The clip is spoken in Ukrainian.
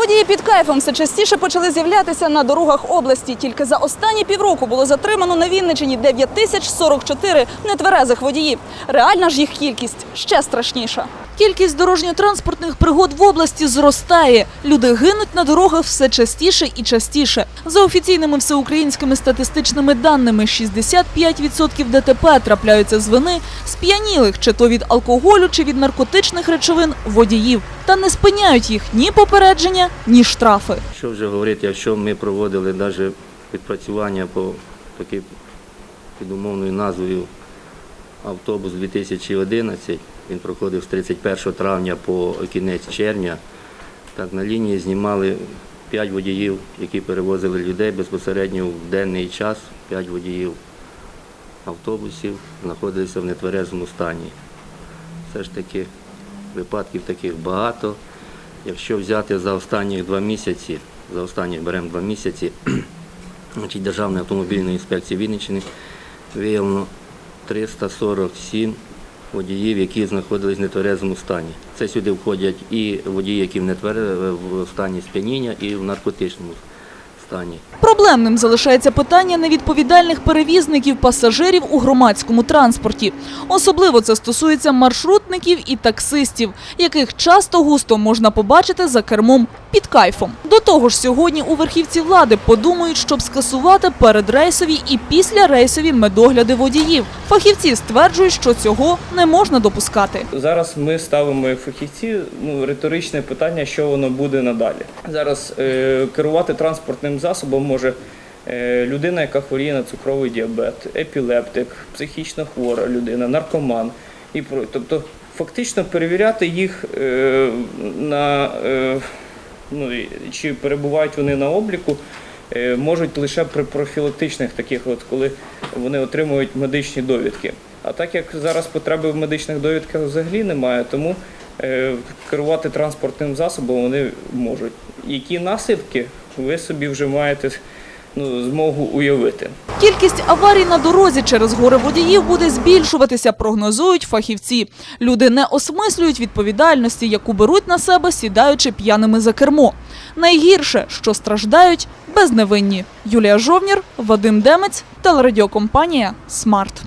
Водії під кайфом все частіше почали з'являтися на дорогах області. Тільки за останні півроку було затримано на Вінничині 9044 нетверезих водіїв. Реальна ж їх кількість ще страшніша. Кількість дорожньо-транспортних пригод в області зростає. Люди гинуть на дорогах все частіше і частіше. За офіційними всеукраїнськими статистичними даними, 65% ДТП трапляються з вини сп'янілих, чи то від алкоголю, чи від наркотичних речовин водіїв. Та не спиняють їх ні попередження, ні штрафи. Що вже говорити, якщо ми проводили навіть відпрацювання по такій під умовною назвою автобус 2011, він проходив з 31 травня по кінець червня. Так, на лінії знімали 5 водіїв, які перевозили людей безпосередньо в денний час. 5 водіїв автобусів знаходилися в нетверезому стані. Все ж таки випадків таких багато. Якщо взяти за останні два місяці, за останні беремо два місяці, значить, Державної автомобільної інспекції Вінниччини виявлено 347 водіїв, які знаходились в нетверезому стані. Це сюди входять і водії, які в нетверезому в стані сп'яніння, і в наркотичному стані. Проблемним залишається питання невідповідальних перевізників пасажирів у громадському транспорті. Особливо це стосується маршрутників і таксистів, яких часто густо можна побачити за кермом під кайфом. До того ж, сьогодні у верхівці влади подумають, щоб скасувати передрейсові і післярейсові медогляди водіїв. Фахівці стверджують, що цього не можна допускати. Зараз ми ставимо як фахівці ну, риторичне питання, що воно буде надалі. Зараз е, керувати транспортним засобом може е, людина, яка хворіє на цукровий діабет, епілептик, психічно хвора людина, наркоман. І тобто фактично перевіряти їх е, на е, ну, чи перебувають вони на обліку. е, Можуть лише при профілактичних таких, от коли вони отримують медичні довідки. А так як зараз потреби в медичних довідках взагалі немає, тому е, керувати транспортним засобом вони можуть. Які наслідки ви собі вже маєте ну, змогу уявити. Кількість аварій на дорозі через гори водіїв буде збільшуватися, прогнозують фахівці. Люди не осмислюють відповідальності, яку беруть на себе, сідаючи п'яними за кермо. Найгірше, що страждають безневинні. Юлія Жовнір, Вадим Демець, телерадіокомпанія Смарт.